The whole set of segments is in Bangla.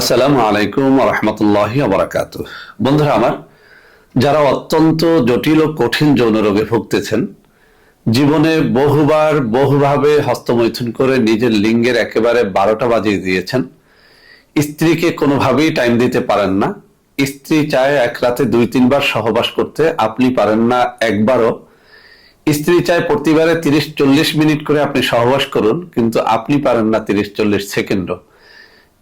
আসসালামু আলাইকুম রহমতুল্লাহ বারাকাত বন্ধুরা আমার, যারা অত্যন্ত জটিল ও কঠিন যৌন রোগে ভুগতেছেন, জীবনে বহুবার বহুভাবে হস্তমৈথুন করে নিজের লিঙ্গের একেবারে বারোটা বাজিয়ে দিয়েছেন। স্ত্রীকে কোনোভাবেই টাইম দিতে পারেন না। স্ত্রী চায় এক রাতে দুই, তিনবার সহবাস করতে, আপনি পারেন না একবারও। স্ত্রী চায় প্রতিবারে তিরিশ, চল্লিশ মিনিট করে আপনি সহবাস করুন, কিন্তু আপনি পারেন না তিরিশ, চল্লিশ সেকেন্ডও।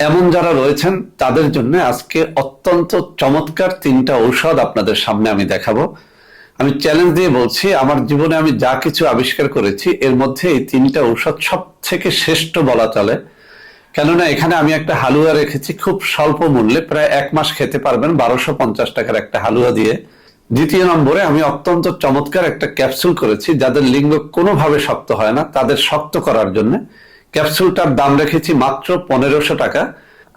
এমন যারা রয়েছেন, তাদের জন্য আজকে অত্যন্ত চমৎকার তিনটা ঔষধ আপনাদের সামনে আমি দেখাবো। আমি চ্যালেঞ্জ দিয়ে বলছি, আমার জীবনে আমি যা কিছু আবিষ্কার করেছি, এর মধ্যে এই তিনটা ঔষধ সব থেকে শ্রেষ্ঠ বলা চলে। কেননা, এখানে আমি একটা হালুয়া রেখেছি, খুব স্বল্প মূল্যে, প্রায় এক মাস খেতে পারবেন, বারোশো পঞ্চাশ টাকার একটা হালুয়া দিয়ে। দ্বিতীয় নম্বরে, আমি অত্যন্ত চমৎকার একটা ক্যাপসুল করেছি, যাদের লিঙ্গ কোনোভাবে শক্ত হয় না, তাদের শক্ত করার জন্য। ক্যাপসুলটার দাম রেখেছি মাত্র পনেরোশো টাকা।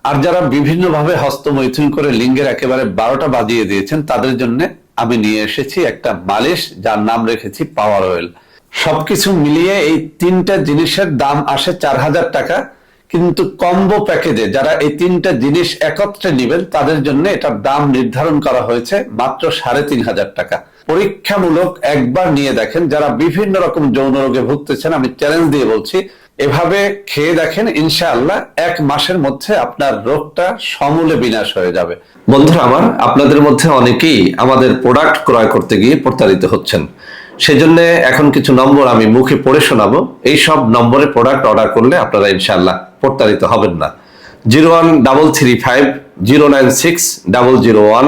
আর যারা বিভিন্নভাবে হস্তমৈথুন করে লিঙ্গের একেবারে বারোটা বাজিয়ে দিয়েছেন, তাদের জন্য আমি নিয়ে এসেছি একটা মালিশ, যার নাম রেখেছি পাওয়ার অয়েল। সবকিছু মিলিয়ে এই তিনটা জিনিসের দাম আসে চার হাজার টাকা। কিন্তু কম্বো প্যাকেজে যারা এই তিনটা জিনিস একত্রে নেবেন, তাদের জন্য এটার দাম নির্ধারণ করা হয়েছে মাত্র সাড়ে তিন হাজার টাকা। পরীক্ষামূলক একবার নিয়ে দেখেন। যারা বিভিন্ন রকম যৌন রোগে ভুগতেছেন, আমি চ্যালেঞ্জ দিয়ে বলছি, এভাবে খেয়ে দেখেন, ইনশাআল্লাহ এক মাসের মধ্যে আপনার রোগটা সমূলে বিনাশ হয়ে যাবে। বন্ধুরা আমার, আপনাদের মধ্যে অনেকেই আমাদের প্রোডাক্ট ক্রয় করতে গিয়ে প্রতারিত হচ্ছেন। সেজন্য এখন কিছু নম্বর আমি মুখে পড়ে শোনাবো। এই সব নম্বরে প্রোডাক্ট অর্ডার করলে আপনারা ইনশাআল্লাহ প্রতারিত হবেন না। Zero one double three five, zero nine six, double zero one